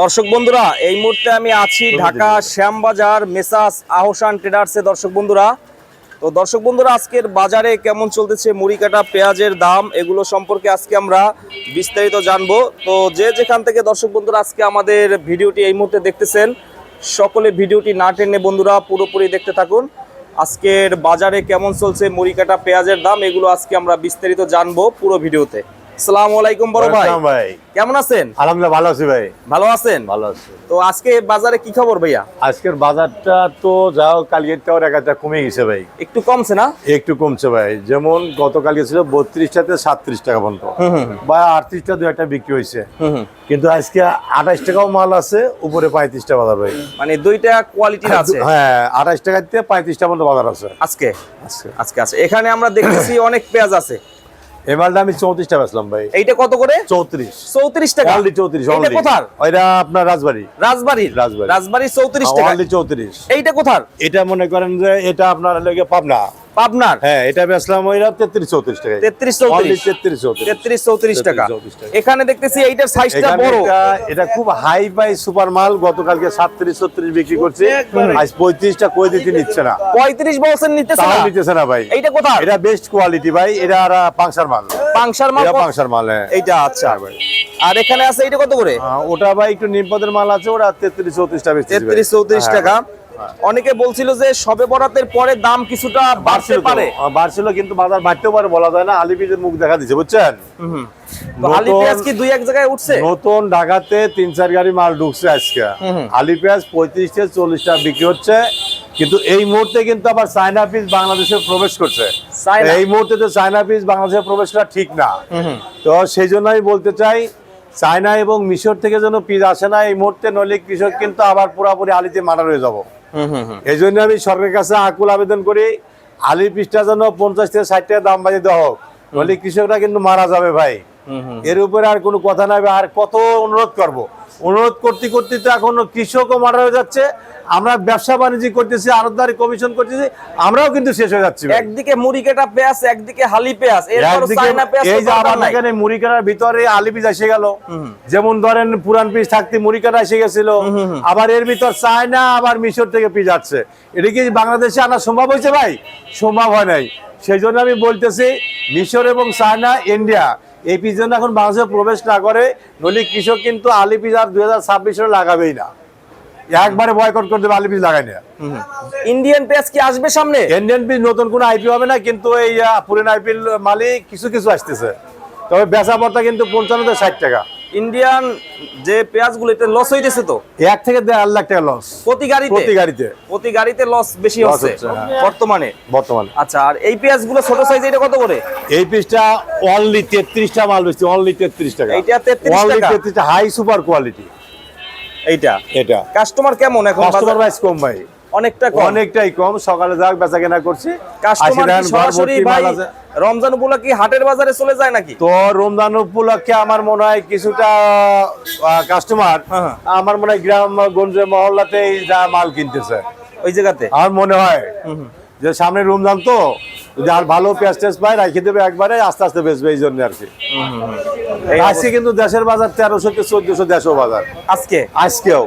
দর্শক বন্ধুরা এই মুহূর্তে আমি আছি ঢাকা শ্যামবাজার মেসাস আহসান ট্রেডার্সে দর্শক বন্ধুরা। তো দর্শক বন্ধুরা আজকের বাজারে কেমন চলতেছে মুড়ি কাটা পেঁয়াজের দাম এগুলো সম্পর্কে আজকে আমরা বিস্তারিত জানব। তো যে যেখান থেকে দর্শক বন্ধুরা আজকে আমাদের ভিডিওটি এই মুহূর্তে দেখতেছেন সকলে ভিডিওটি না টেনে বন্ধুরা পুরোপুরি দেখতে থাকুন। আজকের বাজারে কেমন চলছে মুড়ি কাটা পেঁয়াজের দাম এগুলো আজকে আমরা বিস্তারিত জানব পুরো ভিডিওতে। আসসালামু আলাইকুম বড় ভাই। ভাই। কেমন আছেন? আলহামদুলিল্লাহ ভালো আছি ভাই। ভালো আছেন? ভালো আছি। তো আজকে বাজারে কি খবর ভাইয়া? আজকের বাজারটা তো যাও কালকের টাও একটা কমে গেছে ভাই। একটু কমছে না? একটু কমছে ভাই। যেমন গতকালকে ছিল বত্রিশটাতে সাতত্রিশ টাকা পর্যন্ত। বা আটত্রিশটা দু একটা বিক্রি হয়েছে। কিন্তু আজকে আঠাশ টাকাও মাল আছে উপরে পঁয়ত্রিশটা বাজার ভাই। মানে দুইটা কোয়ালিটির আছে? হ্যাঁ আঠাশ টাকা থেকে পঁয়ত্রিশটা পর্যন্ত বাজার আছে। আজকে? আজকে। আজকে আছে। এখানে আমরা দেখতেছি অনেক পেঁয়াজ আছে। এই মালটা আমি চৌত্রিশটা বেচলাম ভাই। এইটা কত করে? চৌত্রিশ। চৌত্রিশ টাকা। অনলি চৌত্রিশ অনলি কোথার? ওইটা আপনার রাজবাড়ি। রাজবাড়ির রাজবাড়ি। রাজবাড়ি চৌত্রিশ টাকা। অনলি চৌত্রিশ। এইটা কোথার? এটা মনে করেন যে এটা আপনার লেগে পাবনা। পাবনার? হ্যাঁ এটা বেচলাম ওইরা তেত্রিশ চৌত্রিশ টাকা তেত্রিশ চৌত্রিশ। তেত্রিশ চৌত্রিশ। তেত্রিশ চৌত্রিশ টাকা। 34 টাকা। এখানে দেখতেছি এইটার সাইজটা বড়। এটা- এটা খুব হাই সুপার মাল গতকালকে সাতত্রিশ ছত্রিশ বিক্রি করছে। আজ পঁয়ত্রিশটা কই দিতে নিচ্ছে না। পঁয়ত্রিশ বছর নিতেছে না। নিতেছে না ভাই। এইটা কোথার? এটা বেস্ট কোয়ালিটি ভাই। এটা আর পাংসার মাল। পাংশার মাল এটা? পাংসার মাল হ্যাঁ। এইটা আচ্ছা। আর এখানে আছে এইটা কত করে? ওটা ভাই একটু নিমপদের মাল আছে ওটা তেত্রিশ চৌত্রিশটা বেচতেছি ভাই। তেত্রিশ চৌত্রিশ হ্যাঁ। টাকা। অনেকে বলছিল যে সবে বরাতের পরে দাম কিছুটা বাড়তে পারে। বাড়ছিল কিন্তু বাজার বাড়তেও পারে বলা যায় না। আলিপিজের মুখ দেখা দিচ্ছে বুঝছেন? আলি নতুন- পেঁয়াজ কি দুই এক জায়গায় উঠছে? নতুন ঢাকাতে তিন চার গাড়ি মাল ঢুকছে আজকে। আলি পেঁয়াজ পঁয়ত্রিশ থেকে চল্লিশ টাকা বিক্রি হচ্ছে। কিন্তু এই মুহূর্তে কিন্তু আবার চায়না পিস বাংলাদেশে প্রবেশ করছে। এই মুহূর্তে তো চায়না পিস বাংলাদেশে প্রবেশ করা ঠিক না। তো সেই জন্য আমি বলতে চাই চায়না এবং মিশর থেকে যেন পিস আসে না এই মুহূর্তে নইলে কৃষক কিন্তু আবার পুরাপুরি আলিতে মারা হয়ে যাব। এই জন্য আমি সরকারের কাছে আকুল আবেদন করি আলির পিসটা যেন পঞ্চাশ থেকে ষাট টাকা দাম বাজে দেওয়া হোক। বলি কৃষকরা কিন্তু মারা যাবে ভাই। এর উপরে আর কোনো কথা নাই আর কত অনুরোধ করব? অনুরোধ করতে করতে তো এখন কৃষকও মারা হয়ে যাচ্ছে। আমরা ব্যবসা বাণিজ্য করতেছি আরতদারি কমিশন করতেছি আমরাও কিন্তু শেষ হয়ে যাচ্ছি একদিকে মুড়ি কাটা পেঁয়াজ একদিকে হালি পেঁয়াজ এই যে। এখানে মুড়ি কাটার ভিতরে আলি পিস এসে গেল। যেমন ধরেন পুরান পিস থাকতে মুড়ি কাটা এসে গেছিল আবার এর ভিতর চায়না আবার মিশর থেকে পিস আসছে। এটা কি বাংলাদেশে আনা সম্ভব হয়েছে ভাই? সম্ভব হয় নাই। সেই জন্য আমি বলতেছি মিশর এবং চায়না ইন্ডিয়া এই পিস যেন এখন বাংলাদেশে প্রবেশ না করে নলি কৃষক কিন্তু আলি পিস আর দুই হাজার ছাব্বিশ লাগাবেই না। একবারে বয়কট করে দেবে আলি পিস লাগাই না। ইন্ডিয়ান পেস কি আসবে সামনে? ইন্ডিয়ান পিস নতুন কোনো আইপি হবে না কিন্তু এই পুরেন আইপিএল মালিক কিছু কিছু আসতেছে। তবে বেচা পড়তা কিন্তু পঞ্চান্ন থেকে ষাট টাকা। ইন্ডিয়ান যে পেঁয়াজগুলো এটা লস হইতেছে তো? এক থেকে দেড় লাখ টাকা লস প্রতি গাড়িতে? প্রতি গাড়িতে। প্রতি গাড়িতে লস বেশি হচ্ছে হ্যাঁ। বর্তমানে? বর্তমানে। আচ্ছা আর এই পেঁয়াজগুলো ছোট সাইজ এটা কত করে? এই পিসটা অনলি তেত্রিশটা মাল বেশি অনলি তেত্রিশ টাকা। এইটা 33 টাকা অনলি টাকা? তেত্রিশটা হাই সুপার কোয়ালিটি এইটা? এটা। কাস্টমার কেমন এখন কাস্টমার? প্রাইস কম ভাই। অনেকটা কম। অনেকটাই কম। সকালে যাক বেচা কেনা করছি কাস্টমার কি সরাসরি ভাই রমজান উপলক্ষে হাটের বাজারে চলে যায় নাকি? তো রমজান উপলক্ষে আমার মনে হয় কিছুটা কাস্টমার হ্যাঁ। আমার মনে হয় গ্রাম গঞ্জে মহল্লাতে যা মাল কিনতেছে। ওই জায়গাতে? আমার মনে হয় যে সামনে রমজান তো যদি আর ভালো পেঁয়াজ টেস্ট পায় রাখি দেবে একবারে আস্তে আস্তে বেচবে এই জন্য আর কি। আজকে কিন্তু দেশের বাজার তেরোশো থেকে চোদ্দশো দেশও বাজার। আজকে? আজকেও।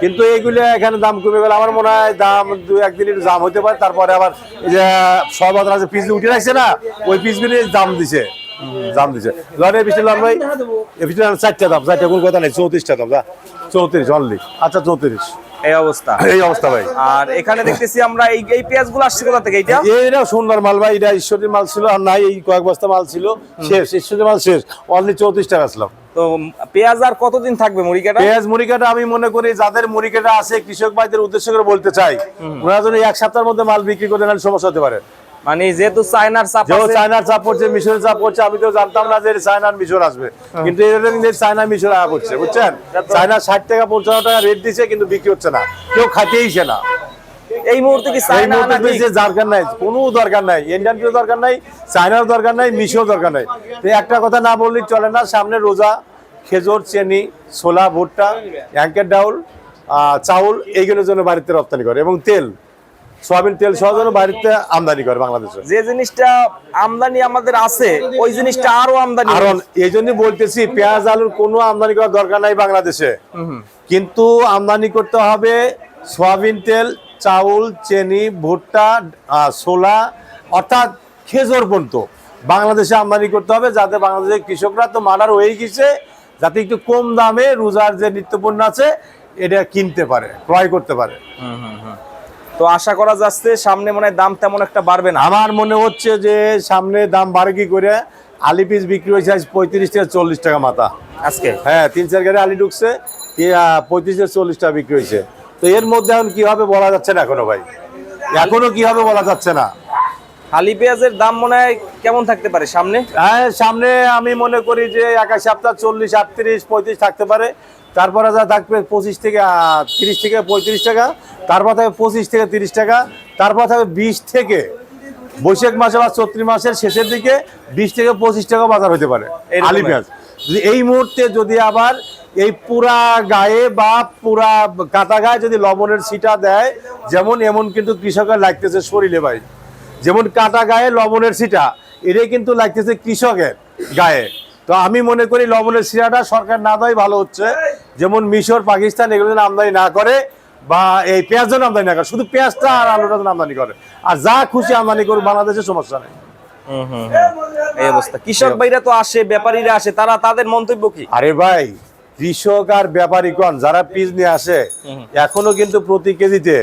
কিন্তু এইগুলো এখানে দাম কমে গেলে আমার মনে হয় দাম দু, একদিন একটু দাম হতে পারে, তারপরে আবার যে সব আছে পিস উঠে রাখছে না, ওই পিসগুলি দাম দিছে। দাম দিছে। লন এই পিসটা লন ভাই এই চারটা দাম, চারটা কোনো কথা নেই, চৌত্রিশটা দাম চৌত্রিশ অনলি আচ্ছা চৌত্রিশ। এই অবস্থা। এই অবস্থা ভাই। আর এখানে দেখতেছি আমরা এই এই পেঁয়াজগুলো আসছে কোথা থেকে? এইটা? এটা সুন্দর মাল ভাই এটা ঈশ্বরের মাল ছিল আর নাই এই কয়েক বস্তা মাল ছিল। শেষ ঈশ্বরের মাল শেষ। অনলি চৌত্রিশ টাকা ছিল। তো পেঁয়াজ আর কতদিন থাকবে মুড়িকাটা? পেঁয়াজ মুড়িকাটা আমি মনে করি যাদের মুড়িকাটা আছে কৃষক ভাইদের উদ্দেশ্য করে বলতে চাই ওনারা যদি এক সপ্তাহের মধ্যে মাল বিক্রি করে নেন সমস্যা হতে পারে। মানে যেহেতু চায়নার চাপ আছে চায়নার চাপ পড়ছে মিশরের চাপ পড়ছে আমি তো জানতাম না যে চায়নার মিশর আসবে। কিন্তু এটা কিন্তু চায়না মিশর আয়া করছে বুঝছেন? চায়না ষাট টাকা পঞ্চান্ন টাকা রেট দিচ্ছে কিন্তু বিক্রি হচ্ছে না। কেউ খাতেইছে না। এই মুহূর্তে কি এই চায়না মুহূর্তে দরকার নাই কোনো দরকার নাই ইন্ডিয়ান কেউ দরকার নাই চায়নার দরকার নাই মিশরও দরকার নাই। তো একটা কথা না বললেই চলে না সামনে রোজা খেজুর চেনি ছোলা ভুট্টা অ্যাঙ্কের ডাউল আহ, চাউল এইগুলোর জন্য বাড়িতে রপ্তানি করে। এবং তেল সয়াবিন তেল সহ যেন বাইরেতে আমদানি করে বাংলাদেশে। যে জিনিসটা আমদানি আমাদের আছে ওই জিনিসটা আরও আমদানি কারণ এই জন্য বলতেছি পেঁয়াজ আলুর কোনো আমদানি করার দরকার নাই বাংলাদেশে। কিন্তু আমদানি করতে হবে সয়াবিন তেল চাউল চেনি ভুট্টা ছোলা অর্থাৎ খেজুর পর্যন্ত। বাংলাদেশে আমদানি করতে হবে যাতে বাংলাদেশের কৃষকরা তো মার্ডার হয়ে গেছে যাতে একটু কম দামে রোজার যে নিত্যপণ্য আছে এটা কিনতে পারে ক্রয় করতে পারে। তো আশা করা যাচ্ছে সামনে মনে দাম তেমন একটা বাড়বে না। আমার মনে হচ্ছে যে সামনে দাম বাড়ে কি করে? আলি পিস বিক্রি হয়েছে আজ পঁয়ত্রিশ থেকে চল্লিশ টাকা মাথা। আজকে? হ্যাঁ তিন চার গাড়ি আলি ঢুকছে পঁয়ত্রিশ থেকে চল্লিশ টাকা বিক্রি হয়েছে। তো এর মধ্যে এখন কি হবে বলা যাচ্ছে না এখনও ভাই? এখনও কি হবে বলা যাচ্ছে না? আলি পেঁয়াজের দাম মনে হয় কেমন থাকতে পারে সামনে? হ্যাঁ সামনে আমি মনে করি যে একা সপ্তাহ চল্লিশ আটত্রিশ পঁয়ত্রিশ থাকতে পারে। তারপরে যা থাকবে পঁচিশ থেকে তিরিশ থেকে পঁয়ত্রিশ টাকা তারপর থাকবে পঁচিশ থেকে তিরিশ টাকা তারপর থাকবে বিশ থেকে বৈশাখ মাসে বা চৈত্র মাসের শেষের দিকে বিশ থেকে পঁচিশ টাকা বাজার হতে পারে আলি পেঁয়াজ। যদি এই মুহূর্তে যদি আবার এই পুরা গায়ে বা পুরা কাটা গায়ে যদি লবণের ছিটা দেয় যেমন এমন কিন্তু কৃষকের লাগতেছে শরীরে ভাই। যেমন কাটা গায়ে লবণের ছিটা এটাই কিন্তু লাগতেছে কৃষকের গায়ে। তো আমি মনে করি লবণের ছিটাটা সরকার না দেওয়াই ভালো হচ্ছে। যেমন মিশর পাকিস্তান এগুলো যেন আমদানি না করে বা এই পেঁয়াজ যেন আমদানি না করে। শুধু পেঁয়াজটা আর আলুটা যেন আমদানি করে। আর যা খুশি আমদানি করুক বাংলাদেশের সমস্যা নেই। এই অবস্থা। কৃষক ভাইরা তো আসে ব্যাপারীরা আসে তারা তাদের মন্তব্য কি? আরে ভাই কৃষক আর ব্যাপারীগণ যারা পিস নিয়ে আসে এখনও কিন্তু প্রতি কেজিতে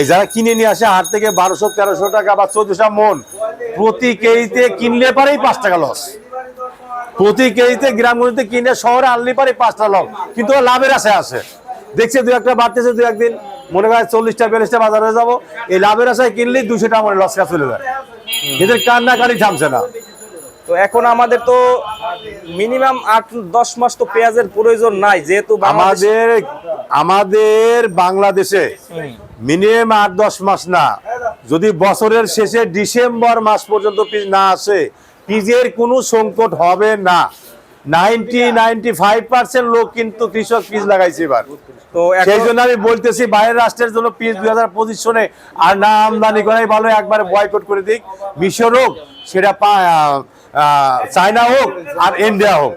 এই যারা কিনে নিয়ে আসে হাট থেকে বারোশো তেরোশো টাকা বা চোদ্দশো মন প্রতি কেজিতে কিনলে পারেই পাঁচ টাকা লস প্রতি কেজিতে গ্রামগুলিতে কিনে শহরে আনলি পারে পাঁচটা লস কিন্তু লাভের আশায় আসে দেখছে দু একটা বাড়তেছে দু একদিন। মনে হয় চল্লিশটা বিয়াল্লিশটা বাজারে যাব। এই লাভের আশায় কিনলেই দুশো টাকা মনে লস চলে যায়। এদের কান্নাকারি থামছে না। তো এখন আমাদের তো মিনিমাম আট দশ মাস তো পেঁয়াজের প্রয়োজন নাই যেহেতু আমাদের আমাদের বাংলাদেশে মিনিমাম আট দশ মাস না। যদি বছরের শেষে ডিসেম্বর মাস পর্যন্ত না আসে পিজের কোনো সংকট হবে না। নাইনটি নাইনটি ফাইভ পার্সেন্ট লোক কিন্তু কৃষক পিস লাগাইছে এবার। তো সেই জন্য আমি বলতেছি বাইরের রাষ্ট্রের জন্য পিস দুই হাজার পঁচিশ সনে আর না আমদানি করাই ভালো একবারে বয়কট করে দিক। মিশর হোক সেটা পা- আহ, আহ, চায়না হোক আর ইন্ডিয়া হোক।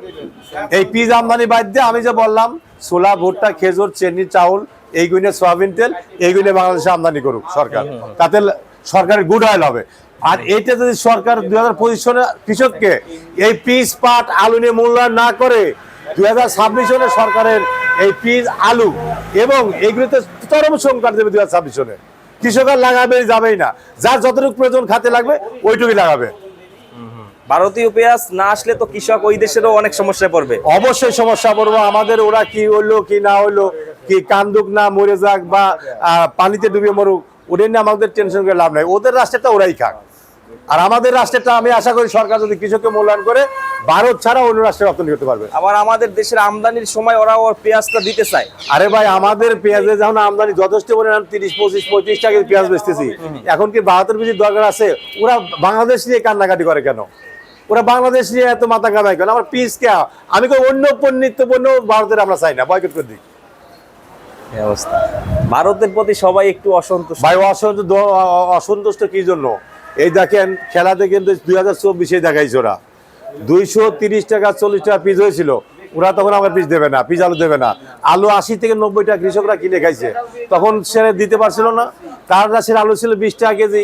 এই পিস আমদানি বাদ দিয়ে আমি যে বললাম ছোলা ভুট্টা খেজুর চেনি চাউল এইগুলো সয়াবিন তেল এইগুলো বাংলাদেশে আমদানি করুক সরকার। তাতে সরকারের গুড অয়েল হবে। আর এইটা যদি সরকার দুই হাজার পঁচিশ সনে কৃষককে এই পিস পাট আলু নিয়ে মূল্যায়ন না করে দুই হাজার ছাব্বিশ সনে সরকারের এই পিস আলু এবং এইগুলিতে চরম সংকট দেবে দুই হাজার ছাব্বিশ সনে। কৃষক আর লাগাবে যাবেই না। যার যতটুকু প্রয়োজন খাতে লাগবে ওইটুকুই লাগাবে। ভারতীয় পেঁয়াজ না আসলে তো কৃষক ওই দেশেরও অনেক সমস্যায় পড়বে। অবশ্যই সমস্যা পড়ব। আমাদের ওরা কি হইল কি না হইল কি কান্দুক না মরে যাক বা পানিতে ডুবে মরুক ওদের নিয়ে আমাদের টেনশন করে লাভ নাই। ওদের রাষ্ট্রটা ওরাই খাক। আর আমাদের রাষ্ট্রটা আমি আশা করি সরকার যদি কৃষককে মূল্যায়ন করে ভারত ছাড়া অন্য রাষ্ট্রে রপ্তানি করতে পারবে। আবার আমাদের দেশের আমদানির সময় ওরা ওর পেঁয়াজটা দিতে চায়। আরে ভাই আমাদের পেঁয়াজের যখন আমদানি যথেষ্ট পরিমাণ তিরিশ পঁচিশ পঁয়ত্রিশ টাকা পেঁয়াজ বেচতেছি। এখন কি বাহাত্তর বেশি দরকার আছে? ওরা বাংলাদেশ নিয়ে কান্নাকাটি করে কেন? ওরা বাংলাদেশ নিয়ে এত মাথা কামাই কেন? আমার পিস কে? আমি কই অন্য পণ্য পণ্য ভারতের আমরা চাই না। বয়কট করে দিই। অবস্থা? ভারতের প্রতি সবাই একটু অসন্তুষ্ট। ভাই অসন্ত- দ- অ- অসন্তুষ্ট কি জন্য? এই দেখেন খেলাতে কিন্তু দুই হাজার চব্বিশে দেখাইছে ওরা। দুইশো তিরিশ টাকা চল্লিশ টাকা পিস হয়েছিল। ওরা তখন আমার পিস দেবে না পিস আলু দেবে না। আলু আশি থেকে নব্বই টাকা কৃষকরা কিনে খাইছে। তখন সে দিতে পারছিল না। তার কাছে আলু ছিল বিশ টাকা কেজি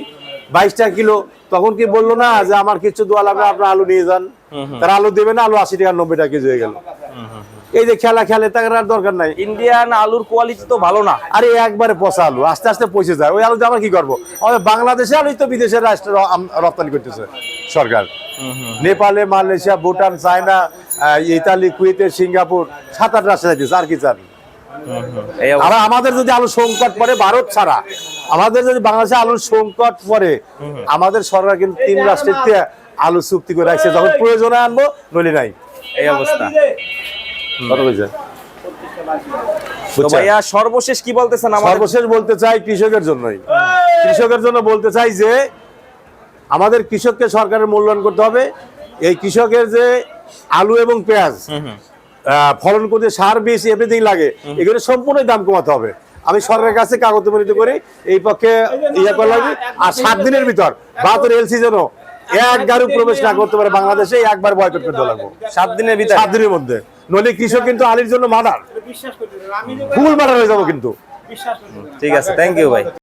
বাইশ টাকা কিলো। তখন কি বলল না যে আমার কিছু দোয়া লাগবে আপনার আলু নিয়ে যান? তারা আলু দেবে না আলু আশি টাকা নব্বই টাকা কেজি হয়ে গেল। এই যে খেলা খেলে তার আর দরকার নাই। ইন্ডিয়ান আলুর কোয়ালিটি তো ভালো না। আরে একবারে পচা আলু আস্তে আস্তে পচে যায়। ওই আলু আমরা কি করব? আমাদের বাংলাদেশে আলু তো বিদেশের রাষ্ট্র রপ্তানি করতেছে সরকার। নেপালে মালয়েশিয়া ভুটান চায়না ইতালি কুয়েতে সিঙ্গাপুর সাত আট রাষ্ট্রে যাইতেছে আর কি চান? আর আমাদের যদি আলু সংকট পড়ে ভারত ছাড়া। আমাদের যদি বাংলাদেশে আলুর সংকট পড়ে আমাদের সরকার কিন্তু তিন রাষ্ট্রের আলু চুক্তি করে রাখছে। যখন প্রয়োজনে আনব নইলে নাই। এই অবস্থা। সর্বশেষ কি বলতেছেন সর্বশেষ বলতে চাই কৃষকের জন্যই। কৃষকের জন্য বলতে চাই যে আমাদের কৃষককে সরকারের মূল্যায়ন করতে হবে। এই কৃষকের যে আলু এবং পেঁয়াজ ফলন করতে সার বীজ এভরিথিং লাগে এগুলো সম্পূর্ণ দাম কমাতে হবে। আমি সরকারের কাছে কাগজ উপনীত করে এই পক্ষে ইয়ে করলাম আর সাত দিনের ভিতর বাহাত্তর এলসি যেন এক গাড়ি প্রবেশ না করতে পারে বাংলাদেশে একবার বয়কট করতে লাগবো। সাত দিনের ভিতরে? সাত দিনের মধ্যে। নইলে কৃষক কিন্তু আলির জন্য মাদার। ফুল মাদার হয়ে যাব কিন্তু। ঠিক আছে থ্যাংক ইউ ভাই